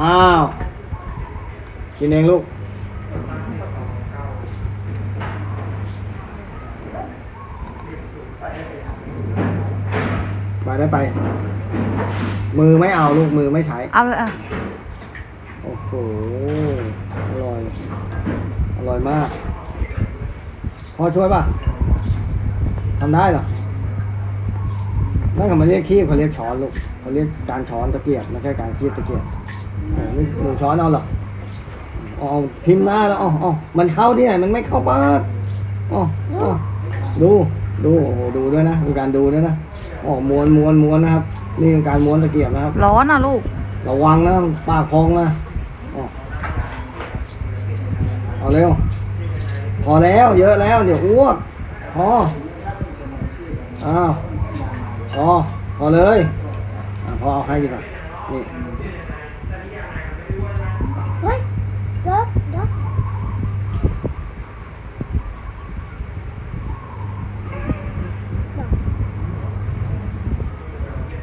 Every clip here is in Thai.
อ้าว กินเองลูก ไปได้ไป มือไม่เอาลูกมือไม่ใช้ เอาเลยอะ โอ้โห อร่อย อร่อยมาก พอช่วยป่ะ ทำได้เหรอ นั่นเขามาเรียกคีบเขาเรียกช้อนลูกเขาเรียกการช้อนตะเกียบไม่ใช่การคีบตะเกียบโอ้นี่หนูช้อนเอาเหรออ๋อพิมพ์หน้าแล้วอ๋ออ๋อมันเข้าที่ไหนมันไม่เข้าปากอ๋ออ๋อดูดูโอ้โหดูด้วยนะมีการดูด้วยนะอ๋อม้วนม้วนม้วนนะครับ นี่เป็นการม้วนตะเกียบนะครับ ร้อนอะลูกระวังนะปากพองนะอ๋อเอาเร็วพอแล้ว เยอะแล้ว เดี๋ยวอ้วกพออ้าว พอพอเลยอะพอเอาให้ดีกว่านี่เฮ้ยเดี๋ยวเดี๋ยว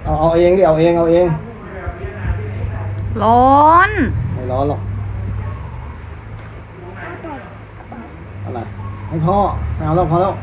เอาเอาเองดิเอาเองเอาเองร้อน ไม่ร้อนหรอกเอาไปเอาไปอะไรให้พ่อไม่เอาแล้วพอแล้ว